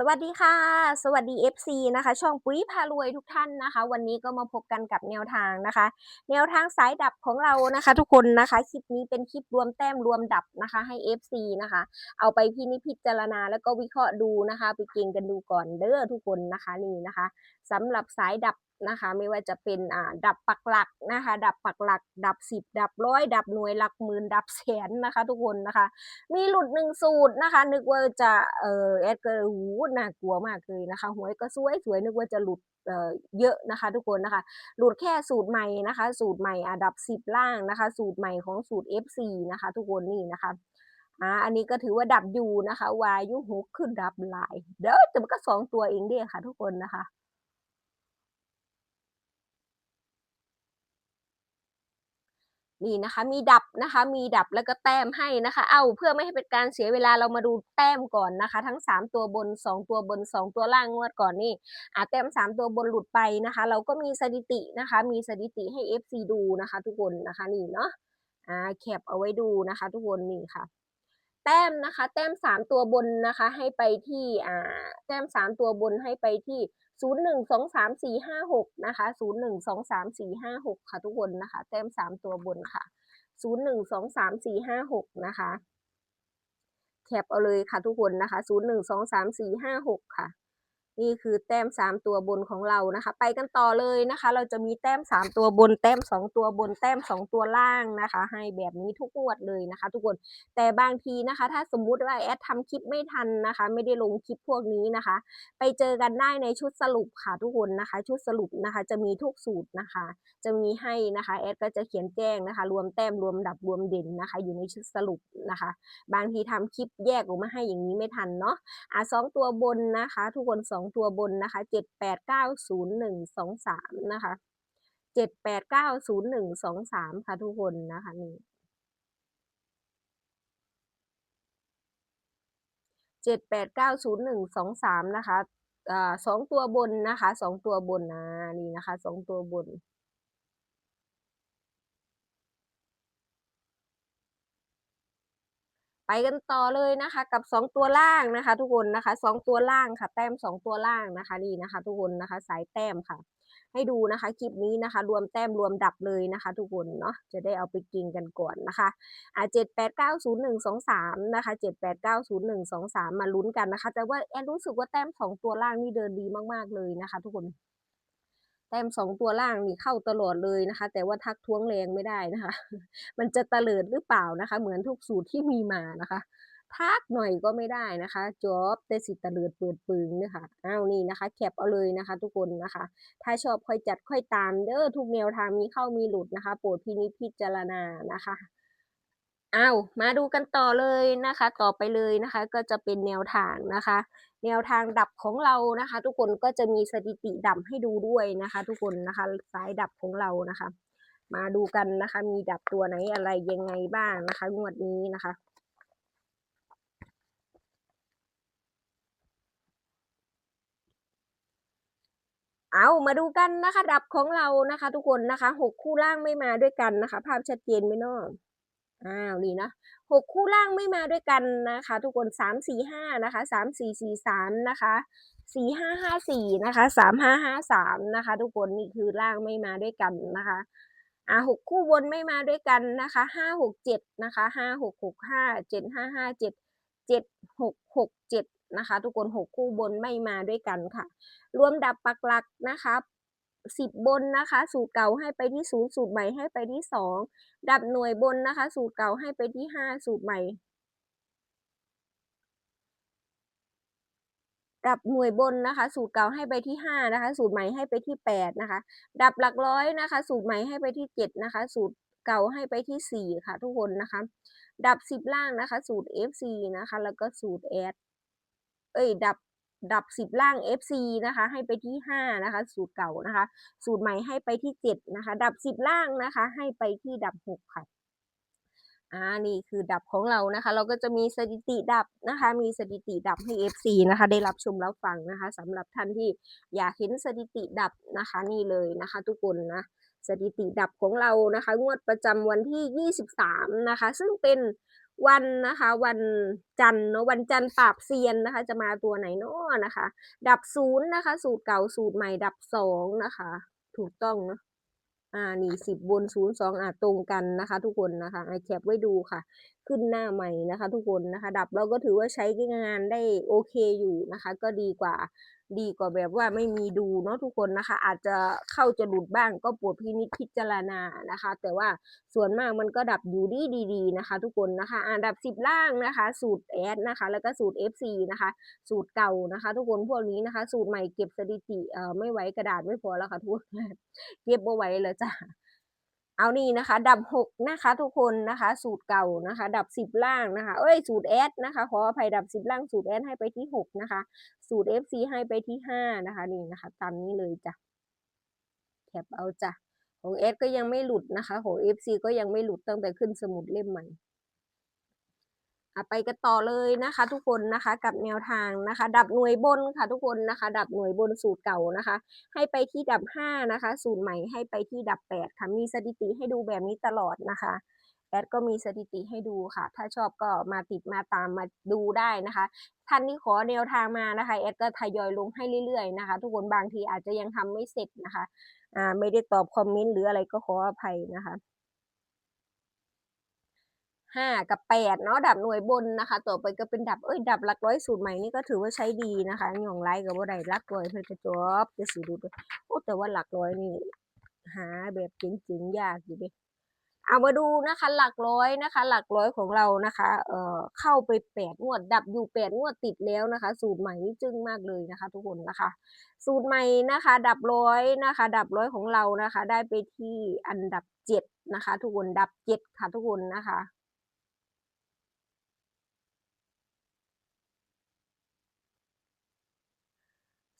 สวัสดีค่ะ สวัสดี FC นะคะ ช่องปุ๋ยพารวยทุกท่านนะคะ วันนี้ก็มาพบกันกับแนวทางนะคะ แนวทางสายดับของเรานะคะ ทุกคนนะคะคลิปนี้เป็นคลิปรวมแต้มรวมดับนะคะให้ FC นะคะ เอาไปพินิจพิจารณาแล้วก็วิเคราะห์ดูนะคะ ไปเก่งกันดูก่อนเด้อทุกคนนะคะนี่นะคะสำหรับสายดับนะคะ ไม่ว่าจะเป็นอ่าดับปักหลักนะคะ ดับปักหลัก ดับสิบดับร้อยดับหน่วยหลักหมื่นดับแสนนะคะ ทุกคนนะคะ มีหลุดหนึ่งสูตรนะคะ นึกว่าจะเออแอดก็หูน่ากลัวมากเลยนะคะหวยก็สวยสวยนึกว่าจะหลุดเออเยอะนะคะทุกคนนะคะ หลุดแค่สูตรใหม่นะคะ สูตรใหม่อันดับสิบล่างนะคะ สูตรใหม่ของสูตร F4 นะคะ ทุกคนนี่นะคะอ่าอันนี้ก็ถือว่าดับอยู่นะคะวายุหกขึ้นดับหลาย เด้อแต่มันก็สองตัวเองเด้ค่ะทุกคนนะคะ นี่นะคะมีดับนะคะมีดับแล้วก็แต้มให้นะคะ เอาเพื่อไม่ให้เป็นการเสียเวลาเรามาดูแต้มก่อนนะคะ ทั้ง 3 ตัวบน 2 ตัวบน 2 ตัวล่างงวดก่อนนี่อ่าแต้ม 3 ตัวบนหลุดไปนะคะ เราก็มีสถิตินะคะ มีสถิติให้ FC ดูนะคะ ทุกคนนะคะนี่เนาะอ่าแคปเอาไว้ดูนะคะ ทุกคนนี่ค่ะ แต้มนะคะ แต้มสามตัวบนนะคะ ให้ไปที่อ่าแต้มสามตัวบนให้ไปที่ศูนย์หนึ่งสองสามสี่ห้าหกนะคะศูนย์หนึ่งสองสามสี่ห้าหกค่ะทุกคนนะคะ แต้มสามตัวบนค่ะศูนย์หนึ่งสองสามสี่ห้าหกนะคะแคปเอาเลยค่ะทุกคนนะคะศูนย์หนึ่งสองสามสี่ห้าหกค่ะ นี่คือแต้มสามตัวบนของเรานะคะ ไปกันต่อเลยนะคะ เราจะมีแต้มสามตัวบน แต้มสองตัวบน แต้มสองตัวล่างนะคะ ให้แบบนี้ทุกงวดเลยนะคะ ทุกคนแต่บางทีนะคะ ถ้าสมมุติว่าแอดทำคลิปไม่ทันนะคะ ไม่ได้ลงคลิปพวกนี้นะคะ ไปเจอกันได้ในชุดสรุปค่ะ ทุกคนนะคะ ชุดสรุปนะคะ จะมีทุกสูตรนะคะ จะมีให้นะคะแอดก็จะเขียนแจ้งนะคะ รวมแต้มรวมดับรวมเด่นนะคะ อยู่ในชุดสรุปนะคะ บางทีทำคลิปแยกออกมาให้อย่างนี้ไม่ทันเนาะอะสองตัวบนนะคะ ทุกคนสองตัวบนนะคะเจ็ดแปดเก้าศูนย์หนึ่งสองสามนะคะเจ็ดแปดเก้าศูนย์หนึ่งสองสามค่ะทุกคนนะคะนี่เจ็ดแปดเก้าศูนย์หนึ่งสองสามนะคะอ่าสองตัวบนนะคะสองตัวบนนะนี่นะคะสองตัวบน ไปกันต่อเลยนะคะ กับ 2 ตัวล่างนะคะ ทุกคนนะคะ 2 ตัวล่างค่ะ แต้ม 2 ตัวล่างนะคะนี่นะคะ ทุกคนนะคะ สายแต้มค่ะ ให้ดูนะคะคลิปนี้นะคะ รวมแต้มรวมดับเลยนะคะ ทุกคนเนาะจะได้เอาไปกินกันก่อนนะคะอ่าเจ็ดแปดเก้าศูนย์หนึ่งสองสามนะคะเจ็ดแปดเก้าศูนย์หนึ่งสองสามมาลุ้นกันนะคะ แต่ว่าแอนรู้สึกว่าแต้มสองตัวล่างนี่เดินดีมากๆเลยนะคะ ทุกคน แต้มสองตัวล่างนี่เข้าตลอดเลยนะคะ แต่ว่าทักท้วงแรงไม่ได้นะคะ มันจะเตลิดหรือเปล่านะคะ เหมือนทุกสูตรที่มีมานะคะ ทักหน่อยก็ไม่ได้นะคะจอบแต่สิตะเลิดเปิดปึงเนี่ยค่ะอ้าวนี่นะคะ แคปเอาเลยนะคะ ทุกคนนะคะ ถ้าชอบค่อยจัดค่อยตามเด้อทุกแนวทางมีเข้ามีหลุดนะคะ โปรดพินิจพิจารณานะคะอ้าวมาดูกันต่อเลยนะคะ ต่อไปเลยนะคะ ก็จะเป็นแนวทางนะคะ แนวทางดับของเรานะคะ ทุกคนก็จะมีสถิติดับให้ดูด้วยนะคะ ทุกคนนะคะสายดับของเรานะคะ มาดูกันนะคะ มีดับตัวไหนอะไรยังไงบ้างนะคะ งวดนี้นะคะเอามาดูกันนะคะ ดับของเรานะคะ ทุกคนนะคะหกคู่ล่างไม่มาด้วยกันนะคะ ภาพชัดเจนไหมเนาะ อ้าวนี่นะหกคู่ล่างไม่มาด้วยกันนะคะ ทุกคนสามสี่ห้านะคะสามสี่สี่สามนะคะสี่ห้าห้าสี่นะคะสามห้าห้าสามนะคะ ทุกคนนี่คือล่างไม่มาด้วยกันนะคะอ่าหกคู่บนไม่มาด้วยกันนะคะห้าหกเจ็ดนะคะห้าหกหกห้าเจ็ดห้าห้าเจ็ดเจ็ดหกหกเจ็ดนะคะ ทุกคนหกคู่บนไม่มาด้วยกันค่ะ รวมดับปักหลักนะคะ สิบบนนะคะสูตรเก่าให้ไปที่ศูนย์สูตรใหม่ให้ไปที่สองดับหน่วยบนนะคะ สูตรเก่าให้ไปที่ห้าสูตรใหม่ดับหน่วยบนนะคะ สูตรเก่าให้ไปที่ห้านะคะ สูตรใหม่ให้ไปที่แปดนะคะ ดับหลักร้อยนะคะ สูตรใหม่ให้ไปที่เจ็ดนะคะ สูตรเก่าให้ไปที่สี่ค่ะ ทุกคนนะคะ ดับสิบล่างนะคะ สูตร FC นะคะ แล้วก็สูตรแอดเอ้ยดับ ดับสิบล่าง FC นะคะ ให้ไปที่ห้านะคะ สูตรเก่านะคะ สูตรใหม่ให้ไปที่เจ็ดนะคะ ดับสิบล่างนะคะ ให้ไปที่ดับหกค่ะอ่านี่คือดับของเรานะคะ เราก็จะมีสถิติดับนะคะ มีสถิติดับให้ FC นะคะ ได้รับชมรับฟังนะคะสำหรับท่านที่อยากเห็นสถิติดับนะคะ นี่เลยนะคะ ทุกคนนะสถิติดับของเรานะคะ งวดประจำวันที่ 23 นะคะ ซึ่งเป็น วันนะคะ วันจันทร์เนาะวันจันทร์ปราบเซียนนะคะ จะมาตัวไหนเนาะนะคะ ดับศูนย์นะคะ สูตรเก่าสูตรใหม่ดับสองนะคะ ถูกต้องเนาะอ่านี่สิบบนศูนย์สองอะตรงกันนะคะ ทุกคนนะคะไอแคปไว้ดูค่ะ ขึ้นหน้าใหม่นะคะ ทุกคนนะคะ ดับเราก็ถือว่าใช้งานได้โอเคอยู่นะคะ ก็ดีกว่า ดีกว่าแบบว่าไม่มีดูเนาะทุกคนนะคะ อาจจะเข้าจะหลุดบ้างก็โปรดพินิจพิจารณานะคะ แต่ว่าส่วนมากมันก็ดับอยู่ดีดีๆนะคะ ทุกคนนะคะอ่าดับสิบล่างนะคะ สูตรแอดนะคะ แล้วก็สูตร FC นะคะ สูตรเก่านะคะ ทุกคนพวกนี้นะคะ สูตรใหม่เก็บสถิติเอ่อไม่ไหวกระดาษไม่พอแล้วค่ะทุกคนเก็บบ่ไหวแล้วจ้ะ เอานี่นะคะ ดับหกนะคะ ทุกคนนะคะ สูตรเก่านะคะ ดับสิบล่างนะคะ เอ้ยสูตรแอดนะคะขออภัยดับสิบล่างสูตรแอดให้ไปที่หกนะคะ สูตร FC ให้ไปที่ห้านะคะนี่นะคะตามนี้เลยจ้ะแคปเอาจ้ะของแอดก็ยังไม่หลุดนะคะ ของ FC ก็ยังไม่หลุดตั้งแต่ขึ้นสมุดเล่มใหม่ ไปกันต่อเลยนะคะ ทุกคนนะคะกับแนวทางนะคะ ดับหน่วยบนค่ะทุกคนนะคะ ดับหน่วยบนสูตรเก่านะคะ ให้ไปที่ดับห้านะคะ สูตรใหม่ให้ไปที่ดับแปดค่ะมีสถิติให้ดูแบบนี้ตลอดนะคะแอดก็มีสถิติให้ดูค่ะ ถ้าชอบก็มาติดมาตามมาดูได้นะคะ ท่านที่ขอแนวทางมานะคะแอดก็ทยอยลงให้เรื่อยๆนะคะ ทุกคนบางทีอาจจะยังทำไม่เสร็จนะคะ อ่าไม่ได้ตอบคอมเมนต์หรืออะไรก็ขออภัยนะคะ ห้ากับแปดเนาะดับหน่วยบนนะคะ ต่อไปก็เป็นดับเอ้ยดับหลักร้อยสูตรใหม่นี่ก็ถือว่าใช้ดีนะคะหย่องไรกับว่าได้หลักร้อยเพื่อกระจบจะสีดูด้วยโอ้แต่ว่าหลักร้อยนี่หาแบบจริงๆยากอยู่ดิเอามาดูนะคะ หลักร้อยนะคะ หลักร้อยของเรานะคะ เอ่อเข้าไปแปดงวด ดับอยู่แปดงวดติดแล้วนะคะ สูตรใหม่นี่จึ้งมากเลยนะคะ ทุกคนนะคะ สูตรใหม่นะคะ ดับร้อยนะคะ ดับร้อยของเรานะคะ ได้ไปที่อันดับเจ็ดนะคะ ทุกคนดับเจ็ดค่ะทุกคนนะคะ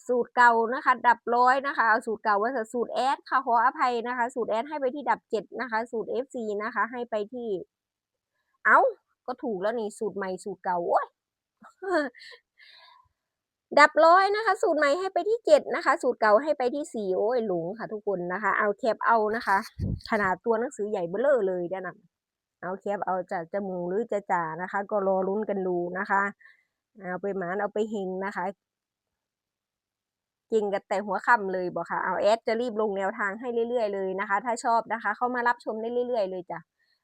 สูตรเก่านะคะ ดับร้อยนะคะเอาสูตรเก่าว่าสูตรแอดค่ะขออภัยนะคะ สูตรแอดให้ไปที่ดับเจ็ดนะคะ สูตร FC นะคะ ให้ไปที่ เอ้าก็ถูกแล้วนี่สูตรใหม่สูตรเก่าโอ้ยดับร้อยนะคะ สูตรใหม่ให้ไปที่เจ็ดนะคะ สูตรเก่าให้ไปที่สี่โอ้ยหลงค่ะ ทุกคนนะคะ เอาแคปเอานะคะ ขนาดตัวหนังสือใหญ่เบ้อเร่อเลยด้อนะเอาแคปเอาจะจะมูหรือจะจ่านะคะ ก็รอลุ้นกันดูนะคะ เอาไปหมานเอาไปเฮงนะคะ ก่งกันแต่หัวค่ำเลยบอกค่ะเอาแอดจะรีบลงแนวทางให้เรื่อยๆเลยนะคะ ถ้าชอบนะคะ เข้ามารับชมได้เรื่อย ๆ เลยจ้ะ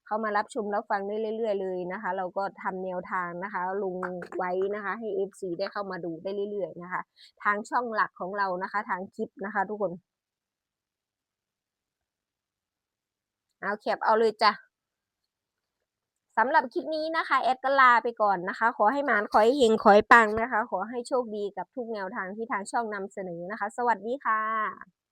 เข้ามารับชมรับฟังได้เรื่อย ๆ เลยนะคะ เราก็ทำแนวทางนะคะ ลงไว้นะคะ ให้ FC ได้เข้ามาดูได้เรื่อยๆนะคะ ทางช่องหลักของเรานะคะ ทางคลิปนะคะ ทุกคน เอาแคปเอาเลยจ้ะ สำหรับคลิปนี้นะคะ แอดก็ลาไปก่อนนะคะ ขอให้หมานขอให้เฮงขอให้ปังนะคะ ขอให้โชคดีกับทุกแนวทางที่ทางช่องนำเสนอนะคะ สวัสดีค่ะ